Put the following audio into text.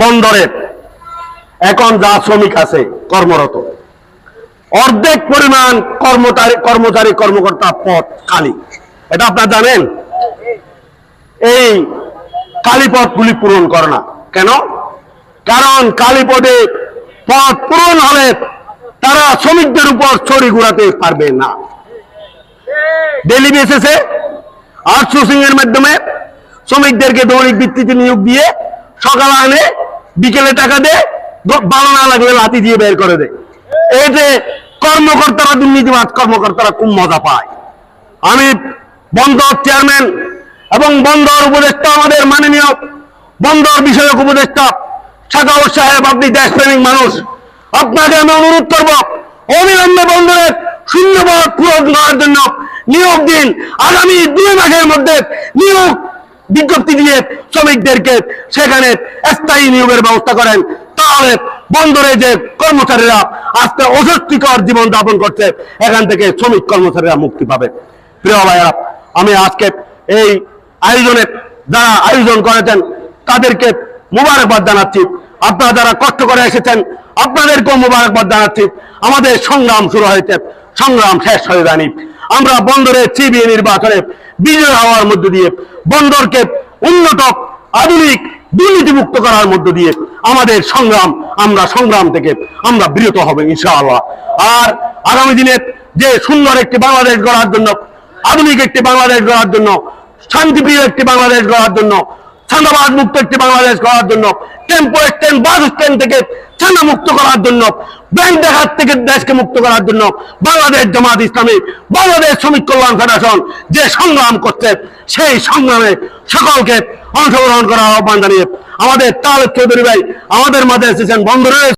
বন্দরে। এখন যা শ্রমিক আছে, কর্মরত। অর্ধেক পরিমাণ কর্মচারী কর্মচারী, কর্মকর্তা পদ খালি। এটা আপনারা জানেন? এই খালি পদগুলি পূরণ করে না। কেন? কারণ খালি পদে পদ পূরণ হলে তারা শ্রমিকদের উপর ছড়ি ঘুরাতে পারবে না। ডেলি বেসিসে আউটসোর্সিং এর মাধ্যমে শ্রমিকদেরকে দৈনিক ভিত্তিতে নিয়োগ দিয়ে সকালে আনে বিকেলে টাকা গ- ভালো না লাগলে লাঠি দিয়ে বের করে দেয় এই যে কর্মকর্তারা দুর্নীতিবাদ কর্মকর্তারা খুব মজা পায়। আমি বন্দর চেয়ারম্যান এবং বন্দর উপদেষ্টা আমাদের মাননীয় বন্দর বিষয়ক উপদেষ্টা সাকাউর সাহেব, আপনি দেশপ্রেমিক মানুষ। আপনাকে আমি অনুরোধ করব, অবিলম্বে বন্দরের শূন্যপদ পূরণ করার জন্য নিয়োগ দিন। আগামী দুই মাসের মধ্যে নিয়োগ বিজ্ঞপ্তি দিয়ে শ্রমিকদেরকে সেখানে স্থায়ী নিয়োগের ব্যবস্থা করেন। তাহলে বন্দরে যে কর্মচারীরা আজকে অস্বস্তিকর জীবন যাপন করছে, এখান থেকে শ্রমিক কর্মচারীরা মুক্তি পাবে। প্রিয় ভাইয়া আমি আজকে এই আয়োজনে যারা আয়োজন করেছেন, তাদেরকে মুবারকবাদ জানাচ্ছি। আপনারা যারা কষ্ট করে এসেছেন, আপনাদেরকেও মুবারকবাদ জানাচ্ছি। আমাদের সংগ্রাম শুরু হয়েছে, সংগ্রাম শেষ হয়ে যায়নি। আমরা বন্দরে সিবিএ নির্বাচনে বিজয় হওয়ার মধ্য দিয়ে বন্দরকে উন্নত, আধুনিক, দুর্নীতিমুক্ত করার মধ্য দিয়ে আমাদের সংগ্রাম, আমরা সংগ্রাম থেকে আমরা বিরত হবে, ইনশাআল্লাহ। আর আগামী দিনে যে সুন্দর একটি বাংলাদেশ গড়ার জন্য, আধুনিক একটি বাংলাদেশ গড়ার জন্য, শান্তিপ্রিয় একটি বাংলাদেশ গড়ার জন্য ছান্দাবাদ মুক্ত একটি বাংলাদেশ গড়ার জন্য টেম্পো স্ট্যান্ড বাস স্ট্যান্ড থেকে থানা মুক্ত করার জন্য ব্যাংক দেখার থেকে দেশকে মুক্ত করার জন্য বাংলাদেশ জামাত ইসলামী, বাংলাদেশ শ্রমিক কল্যাণ ফেডারেশন যে সংগ্রাম করছে, সেই সংগ্রামে সকলকে অংশগ্রহণ করার আহ্বান জানিয়ে আমাদের তালেব চৌধুরী ভাই, আমাদের মাঝে এসেছেন বন্দরের